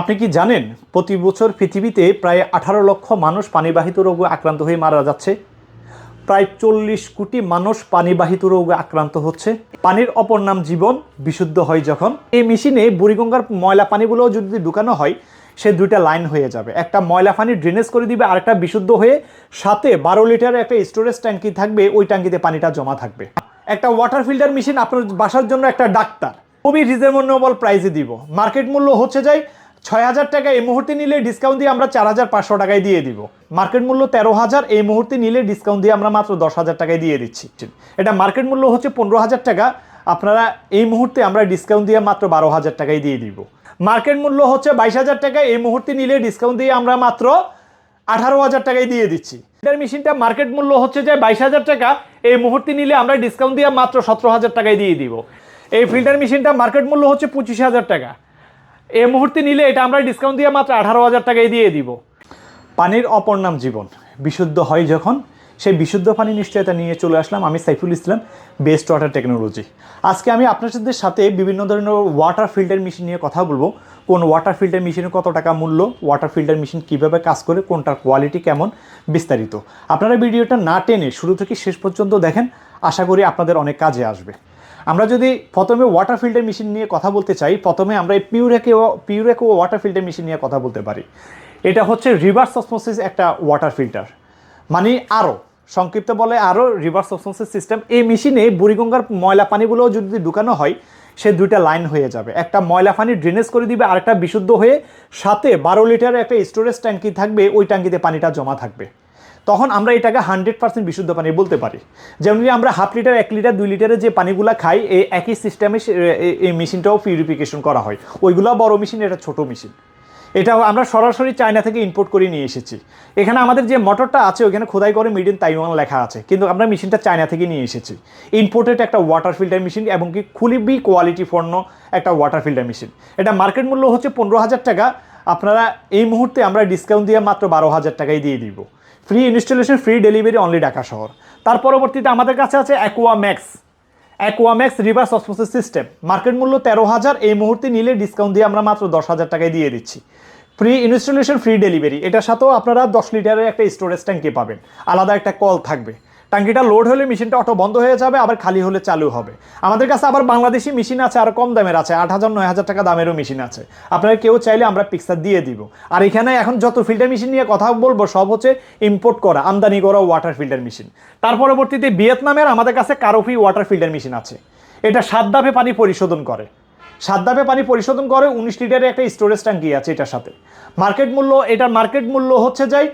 আপনি কি জানেন, প্রতি বছর পৃথিবীতে প্রায় আঠারো লক্ষ মানুষ পানিবাহিত রোগে আক্রান্ত হয়ে মারা যাচ্ছে? প্রায় চল্লিশ কোটি মানুষ পানিবাহিত রোগে আক্রান্ত হচ্ছে। পানির অপর নাম জীবন, বিশুদ্ধ হয় যখন। এই মেশিনে বুড়িগঙ্গার ময়লা পানিগুলো যদি ঢুকানো হয়, সে দুইটা লাইন হয়ে যাবে। একটা ময়লা পানি ড্রেনেজ করে দিবে আর একটা বিশুদ্ধ হয়ে সাথে বারো লিটার একটা স্টোরেজ ট্যাঙ্কি থাকবে, ওই ট্যাঙ্কিতে পানিটা জমা থাকবে। একটা ওয়াটার ফিল্টার মেশিন আপনার বাসার জন্য একটা ডাক্তার। খুবই রিজনেবল প্রাইসে দিব। মার্কেট মূল্য হচ্ছে যাই ছয় হাজার টাকা এই মুহূর্তে নিলে ডিসকাউন্ট দিয়ে আমরা চার হাজার পাঁচশো টাকায় দিয়ে দিব। মার্কেট মূল্য তেরো হাজার, এই মুহূর্তে নিলে ডিসকাউন্ট দিয়ে আমরা মাত্র দশ হাজার টাকায় দিয়ে দিচ্ছি। এটা মার্কেট মূল্য হচ্ছে পনেরো হাজার টাকা, আপনারা এই মুহূর্তে আমরা ডিসকাউন্ট দিয়ে মাত্র বারো হাজার টাকায় দিয়ে দিব। মার্কেট মূল্য হচ্ছে বাইশ হাজার টাকা, এই মুহূর্তে নিলে ডিসকাউন্ট দিয়ে আমরা মাত্র আঠারো হাজার টাকায় দিয়ে দিচ্ছি। এটার মেশিনটা মার্কেট মূল্য হচ্ছে যে বাইশ হাজার টাকা, এই মুহূর্তে নিলে আমরা ডিসকাউন্ট দিয়ে মাত্র সতেরো হাজার টাকায় দিয়ে দিব। এই ফিল্টার মেশিনটা মার্কেট মূল্য হচ্ছে পঁচিশ হাজার টাকা। এই মুহূর্তে নিলে এটা আমরা ডিসকাউন্ট দিয়ে মাত্র আঠারো হাজার টাকায় দিয়ে দিব। পানির অপর নাম জীবন। বিশুদ্ধ হয় যখন, সেই বিশুদ্ধ পানি নিশ্চয়তা নিয়ে চলে আসলাম আমি Saiful Islam best water technology আজকে আমি আপনাদের সাথে বিভিন্ন ধরনের ওয়াটার ফিল্টার মেশিন নিয়ে কথা বলব। কোন ওয়াটার ফিল্টার মেশিনের কত টাকা মূল্য ওয়াটার ফিল্টার মেশিন কীভাবে কাজ করে, কোনটার কোয়ালিটি কেমন, বিস্তারিত। আপনারা ভিডিওটা না টেনে শুরু থেকে শেষ পর্যন্ত দেখেন, আশা করি আপনাদের অনেক কাজে আসবে। আমরা যদি প্রথমে ওয়াটার ফিল্টার মেশিন নিয়ে কথা বলতে চাই, প্রথমে আমরা এই পিউরেকে পিউরেকো ওয়াটার ফিল্টার মেশিন নিয়ে কথা বলতে পারি। এটা হচ্ছে রিভার্স অসমোসিস একটা ওয়াটার ফিল্টার মানে আরও সংক্ষিপ্ত বলে আরও রিভার্স অসমোসিস সিস্টেম এই মেশিনে বুড়িগঙ্গার ময়লা পানিগুলো যদি ঢুকানো হয়, সে দুইটা লাইন হয়ে যাবে। একটা ময়লা পানি ড্রেনেজ করে দিবে আর একটা বিশুদ্ধ হয়ে সাথে বারো লিটারের একটা স্টোরেজ ট্যাঙ্কি থাকবে, ওই ট্যাঙ্কিতে পানিটা জমা থাকবে। তখন আমরা এটাকে হান্ড্রেড পার্সেন্ট বিশুদ্ধ পানি বলতে পারি। যেমন আমরা হাফ লিটার, এক লিটার, দুই লিটারের যে পানিগুলো খাই, এই একই সিস্টেমে এই মেশিনটাও পিউরিফিকেশন করা হয়। ওইগুলো বড় মেশিন, এটা ছোট মেশিন। এটা আমরা সরাসরি চায়না থেকে ইম্পোর্ট করে নিয়ে এসেছি। এখানে আমাদের যে মোটরটা আছে ওখানে খোদাই করে মেড ইন তাইওয়ান লেখা আছে। কিন্তু আমরা মেশিনটা চায়না থেকে নিয়ে এসেছি। ইম্পোর্টেড একটা ওয়াটার ফিল্টার মেশিন এবং কি খুবই কোয়ালিটি পণ্য একটা ওয়াটার ফিল্টার মেশিন এটা মার্কেট মূল্য হচ্ছে পনেরো হাজার টাকা। আপনারা এই মুহূর্তে আমরা ডিসকাউন্ট দিয়ে মাত্র বারো হাজার টাকায় দিয়ে দিব। Free installation free delivery only Dhaka শহর তার পরবর্তীতে আমাদের কাছে আছে Aqua Max Aquamax reverse osmosis system market মূল্য তেরো হাজার এই মুহূর্তে নিলে ডিসকাউন্ট দিয়ে আমরা মাত্র দশ হাজার টাকায় দিয়ে দিচ্ছি ফ্রি ইনস্টলেশন ফ্রি ডেলিভারি এটার সাথেও আপনারা দশ লিটারের একটা স্টোরেজ ট্যাঙ্কি পাবেন আলাদা একটা কল থাকবে ট্যাঙ্কিটা লোড হলে মেশিনটা অটো বন্ধ হয়ে যাবে, আবার খালি হলে চালু হবে। আমাদের কাছে আবার বাংলাদেশি মেশিন আছে, আর কম দামের আছে, আট হাজার, নয় হাজার টাকা দামেরও মেশিন আছে। আপনারা কেউ চাইলে আমরা পিকচার দিয়ে দিব। আর এখানে এখন যত ফিল্টার মেশিন নিয়ে কথা বলব, সব হচ্ছে ইম্পোর্ট করা, আমদানি করা ওয়াটার ফিল্টার মেশিন তার পরবর্তীতে ভিয়েতনামের আমাদের কাছে কারোফি ওয়াটার ফিল্টার মেশিন আছে। এটা সাত ধাপে পানি পরিশোধন করে। সাত ধাপে পানি পরিশোধন করে উনিশ লিটারের একটা স্টোরেজ ট্যাঙ্কি আছে এটার সাথে। মার্কেট মূল্য, এটার মার্কেট মূল্য হচ্ছে যাই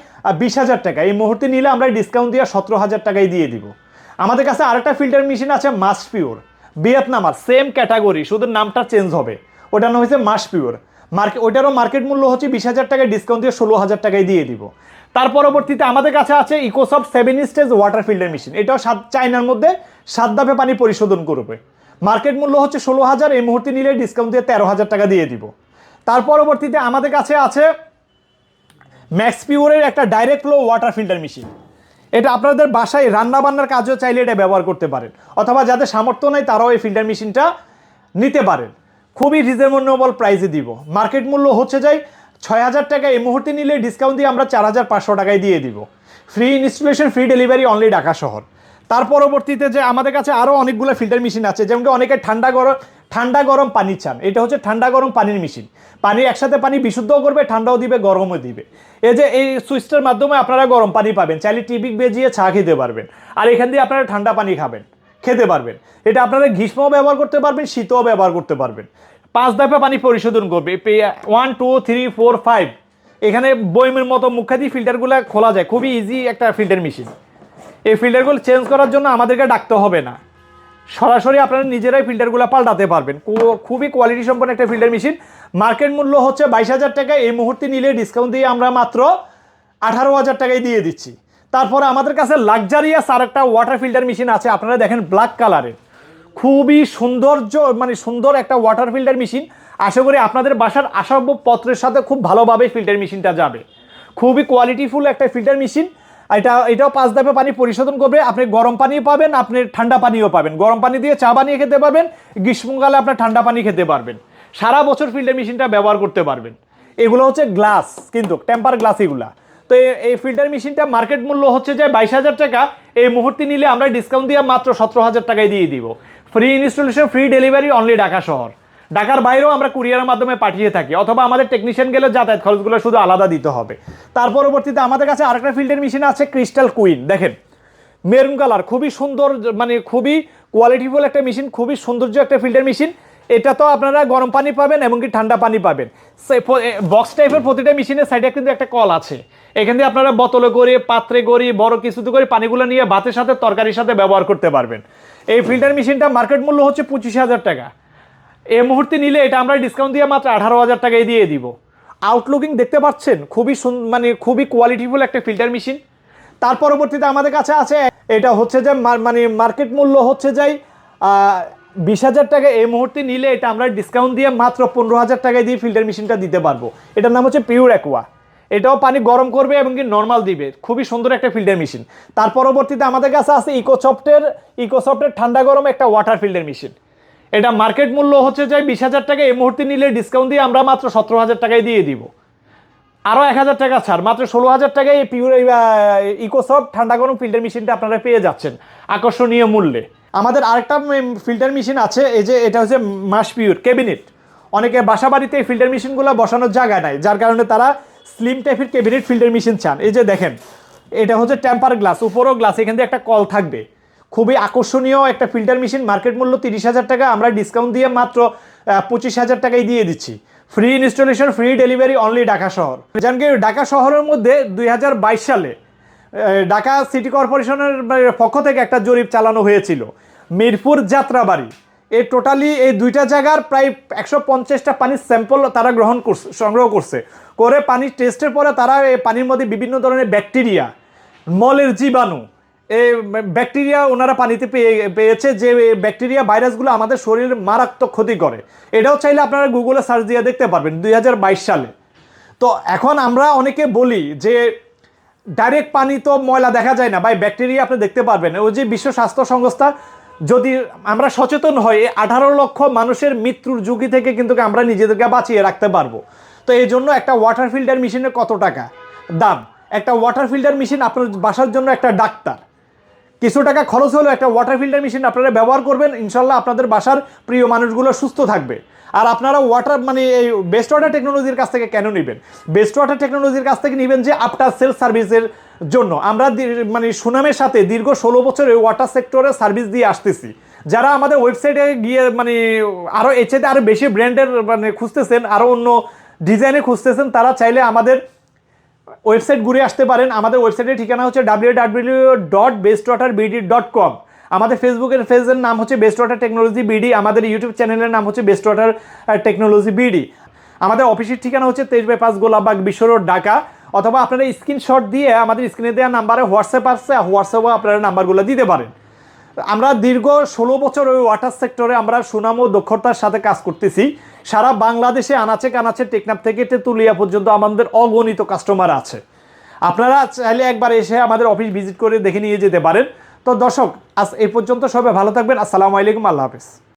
বিশ হাজার টাকা। এই মুহূর্তে নিলে আমরা ডিসকাউন্ট দিয়ে সতেরো হাজার টাকায় দিয়ে দিব। আমাদের কাছে আরেকটা ফিল্টার মেশিন আছে মাস পিওর ভিয়েতনামার সেম ক্যাটাগরি শুধু নামটা চেঞ্জ হবে। ওটার নাম হচ্ছে মাস পিওর মার্কেট ওইটারও মার্কেট মূল্য হচ্ছে বিশ হাজার টাকায় ডিসকাউন্ট দিয়ে ষোলো হাজার টাকায় দিয়ে দিব। তার পরবর্তীতে আমাদের কাছে আছে Ecosoft seven stage water filter machine এটাও সাত চাইনার মধ্যে সাত ধাপে পানি পরিশোধন করবে। মার্কেট মূল্য হচ্ছে ষোলো হাজার, এই মুহূর্তে নিলে ডিসকাউন্ট দিয়ে তেরো হাজার টাকা দিয়ে দিব। তার পরবর্তীতে আমাদের কাছে আছে ম্যাক্স পিওরের একটা direct flow water filter machine এটা আপনাদের বাসায় রান্না বান্নার কাজেও চাইলে এটা ব্যবহার করতে পারেন, অথবা যাদের সামর্থ্য নেই তারাও এই ফিল্টার মেশিনটা নিতে পারেন। খুবই রিজনেবল প্রাইসে দিব। মার্কেট মূল্য হচ্ছে যাই ছয় হাজার টাকা, এই মুহূর্তে নিলে ডিসকাউন্ট দিয়ে আমরা চার হাজার পাঁচশো টাকায় দিয়ে দিব। Free installation free delivery only Dhaka শহর। তার পরবর্তীতে যে আমাদের কাছে আরও অনেকগুলো ফিল্টার মেশিন আছে, যেমন অনেকে ঠান্ডা গরম ঠান্ডা গরম পানি চান। এটা হচ্ছে ঠান্ডা গরম পানির মেশিন পানি একসাথে পানি বিশুদ্ধও করবে, ঠান্ডাও দিবে, গরমও দিবে। এই যে এই সুইচটার মাধ্যমে আপনারা গরম পানি পাবেন, চাইলে টিভি বেজিয়ে চা খেতে পারবেন। আর এখান দিয়ে আপনারা ঠান্ডা পানি খাবেন, খেতে পারবেন। এটা আপনারা গ্রীষ্মও ব্যবহার করতে পারবেন, শীতও ব্যবহার করতে পারবেন। পাঁচ ধাপে পানি পরিশোধন করবে one two three four five এখানে বইমের মতো মুখাদি ফিল্টারগুলো খোলা যায়, খুবই ইজি একটা ফিল্টার মেশিন এই ফিল্টারগুলো চেঞ্জ করার জন্য আমাদেরকে ডাকতে হবে না। সরাসরি আপনারা নিজেরাই ফিল্টারগুলো পাল্টাতে পারবেন। খুবই কোয়ালিটি সম্পন্ন একটা ফিল্টার মেশিন মার্কেট মূল্য হচ্ছে বাইশ হাজার টাকা। এই মুহূর্তে নিলে ডিসকাউন্ট দিয়ে আমরা মাত্র আঠারো হাজার টাকায় দিয়ে দিচ্ছি। তারপরে আমাদের কাছে লাক্সারিয়াস আর একটা ওয়াটার ফিল্টার মেশিন আছে। আপনারা দেখেন ব্ল্যাক কালারের খুবই সৌন্দর্য মানে সুন্দর একটা ওয়াটার ফিল্টার মেশিন আশা করি আপনাদের বাসার আসবাবপত্রের সাথে খুব ভালোভাবে ফিল্টার মেশিনটা যাবে। খুবই কোয়ালিটিফুল একটা ফিল্টার মেশিন এটা, এটাও পাঁচ ধাপে পানি পরিশোধন করবে। আপনি গরম পানিও পাবেন, আপনি ঠান্ডা পানিও পাবেন। গরম পানি দিয়ে চা বানিয়ে খেতে পারবেন, গ্রীষ্মকালে আপনার ঠান্ডা পানি খেতে পারবেন। সারা বছর ফিল্টার মেশিনটা ব্যবহার করতে পারবেন। এগুলো হচ্ছে গ্লাস, কিন্তু টেম্পার গ্লাস এগুলা। তো এই ফিল্টার মেশিনটা মার্কেট মূল্য হচ্ছে যে বাইশ হাজার টাকা। এই মুহূর্তে নিলে আমরা ডিসকাউন্ট দিয়ে মাত্র সতেরো হাজার টাকায় দিয়ে দিব। Free installation, free delivery only Dhaka শহর। ঢাকার বাইরেও আমরা কুরিয়ারের মাধ্যমে পাঠিয়ে থাকি, অথবা আমাদের টেকনিশিয়ান গেলে যাতায়াত খরচগুলো শুধু আলাদা দিতে হবে। তার পরবর্তীতে আমাদের কাছে আরেকটা ফিল্টার মেশিন আছে ক্রিস্টাল কুইন দেখেন মেরুন কালার খুবই সুন্দর মানে খুবই কোয়ালিটিফুল একটা মেশিন খুবই সৌন্দর্য একটা ফিল্টার মেশিন এটা তো আপনারা গরম পানি পাবেন, এমনকি ঠান্ডা পানি পাবেন। বক্স টাইপের প্রতিটা মেশিনের সাইডে কিন্তু একটা কল আছে। এখান থেকে আপনারা বোতলে করে পাত্রে করে বড় কিছুতে করে পানিগুলো নিয়ে ভাতের সাথে, তরকারির সাথে ব্যবহার করতে পারবেন। এই ফিল্টার মেশিনটা মার্কেট মূল্য হচ্ছে পঁচিশ হাজার টাকা। এই মুহূর্তে নিলে এটা আমরা ডিসকাউন্ট দিয়ে মাত্র আঠারো হাজার টাকায় দিয়ে দিব। আউটলুকিং দেখতে পাচ্ছেন? খুবই মানে খুবই কোয়ালিটিফুল একটা ফিল্টার মেশিন তার পরবর্তীতে আমাদের কাছে আছে, এটা হচ্ছে যে মানে মার্কেট মূল্য হচ্ছে যাই বিশ হাজার টাকা। এই মুহূর্তে নিলে এটা আমরা ডিসকাউন্ট দিয়ে মাত্র পনেরো হাজার টাকায় দিয়ে ফিল্টার মেশিনটা দিতে পারব। এটার নাম হচ্ছে পিওর অ্যাকোয়া এটাও পানি গরম করবে এবং কি নর্মাল দিবে। খুবই সুন্দর একটা ফিল্টার মেশিন তার পরবর্তীতে আমাদের কাছে আছে ইকোসফটের ইকোসফটের ঠান্ডা গরম একটা ওয়াটার ফিল্টার মেশিন এটা মার্কেট মূল্য হচ্ছে যে বিশ হাজার টাকা এই মুহূর্তে নিলে ডিসকাউন্ট দিয়ে আমরা মাত্র সতেরো হাজার টাকায় দিয়ে দিব। আরও এক হাজার টাকা ছাড়, মাত্র ষোলো হাজার টাকায় এই পিওর ইকোসফট ঠান্ডা গরম ফিল্টার মেশিনটা আপনারা পেয়ে যাচ্ছেন আকর্ষণীয় মূল্যে। আমাদের আরেকটা ফিল্টার মেশিন আছে, এই যে এটা হচ্ছে মাস পিওর ক্যাবিনেট অনেকে বাসা বাড়িতে এই ফিল্টার মেশিনগুলো বসানোর জায়গা নাই, যার কারণে তারা স্লিম টাইপের ক্যাবিনেট ফিল্টার মেশিন চান। এই যে দেখেন, এটা হচ্ছে টেম্পার গ্লাস উপরও গ্লাস এখান থেকে একটা কল থাকবে। খুবই আকর্ষণীয় একটা ফিল্টার মেশিন মার্কেট মূল্য তিরিশ হাজার টাকা, আমরা ডিসকাউন্ট দিয়ে মাত্র পঁচিশ হাজার টাকায় দিয়ে দিচ্ছি। Free installation free delivery only Dhaka শহর। জান কি ঢাকা শহরের মধ্যে দুই হাজার বাইশ সালে ঢাকা সিটি কর্পোরেশনের পক্ষ থেকে একটা জরিপ চালানো হয়েছিল। মিরপুর যাত্রাবাড়ি। এই টোটালি এই দুইটা জায়গার প্রায় একশো পঞ্চাশটা পানির স্যাম্পল তারা গ্রহণ করছে, সংগ্রহ করছে। করে পানি টেস্টের পরে তারা এই পানির মধ্যে বিভিন্ন ধরনের ব্যাকটেরিয়া মলের জীবাণু ব্যাকটেরিয়া ওনারা পানিতে পেয়ে, পেয়েছে যে ব্যাকটেরিয়া ভাইরাসগুলো আমাদের শরীরে মারাত্মক ক্ষতি করে। এটাও চাইলে আপনারা গুগলে সার্চ দিয়ে দেখতে পারবেন, দুই হাজার বাইশ সালে। তো এখন আমরা অনেকে বলি যে ডাইরেক্ট পানি তো ময়লা দেখা যায় না। বা ব্যাকটেরিয়া আপনি দেখতে পারবেন। ওই যে বিশ্ব স্বাস্থ্য সংস্থা যদি আমরা সচেতন হই, আঠারো লক্ষ মানুষের মৃত্যুর ঝুঁকি থেকে কিন্তু আমরা নিজেদেরকে বাঁচিয়ে রাখতে পারব। তো এই জন্য একটা ওয়াটার ফিল্টার মেশিনের কত টাকা? দাম। একটা ওয়াটার ফিল্টার মেশিন আপনার বাসার জন্য একটা ডাক্তার। কিছু টাকা খরচ হলেও একটা ওয়াটার ফিল্টার মেশিন আপনারা ব্যবহার করবেন, ইনশাল্লাহ আপনাদের বাসার প্রিয় মানুষগুলো সুস্থ থাকবে। আর আপনারা ওয়াটার মানে এই বেস্ট ওয়াটার টেকনোলজির কাছ থেকে কেন নেবেন? বেস্ট ওয়াটার টেকনোলজির কাছ থেকে নেবেন যে আফটার সেল সার্ভিসের জন্য। আমরা মানে সুনামের সাথে দীর্ঘ ষোলো বছর এই ওয়াটার সেক্টরে সার্ভিস দিয়ে আসতেছি। যারা আমাদের ওয়েবসাইটে গিয়ে মানে আরও এর চাইতে আরও বেশি ব্র্যান্ডের মানে খুঁজতেছেন আরও অন্য ডিজাইনে খুঁজতেছেন, তারা চাইলে আমাদের ওয়েবসাইট ঘুরে আসতে পারেন। আমাদের ওয়েবসাইটের ঠিকানা হচ্ছে W W dot best water BD dot com আমাদের ফেসবুকের পেজের নাম হচ্ছে বেস্ট ওয়াটার টেকনোলজি বিডি আমাদের ইউটিউব চ্যানেলের নাম হচ্ছে বেস্ট ওয়াটার টেকনোলজি বিডি আমাদের অফিসের ঠিকানা হচ্ছে তেইশ বাই পাঁচ গোলাবাগ বিশ্ব ঢাকা। অথবা আপনারা স্ক্রিনশট দিয়ে আমাদের স্ক্রিনে দেওয়া নাম্বারে হোয়াটসঅ্যাপ আসছে হোয়াটসঅ্যাপে আপনারা নাম্বারগুলো দিতে পারেন। আমরা দীর্ঘ ষোলো বছর ওই ওয়াটার সেক্টরে আমরা সুনাম ও দক্ষতার সাথে কাজ করতেছি। সারা বাংলাদেশে আনাচে কানাচে টেকনাফ থেকে তেতুলিয়া পর্যন্ত আমাদের অগণিত কাস্টমার আছে। আপনারা চাইলে একবার এসে আমাদের অফিস ভিজিট করে দেখে নিয়ে যেতে পারেন। তো দর্শক, আজ এই পর্যন্ত সবাই ভালো থাকবেন। আসসালামু আলাইকুম, আল্লাহ হাফিজ।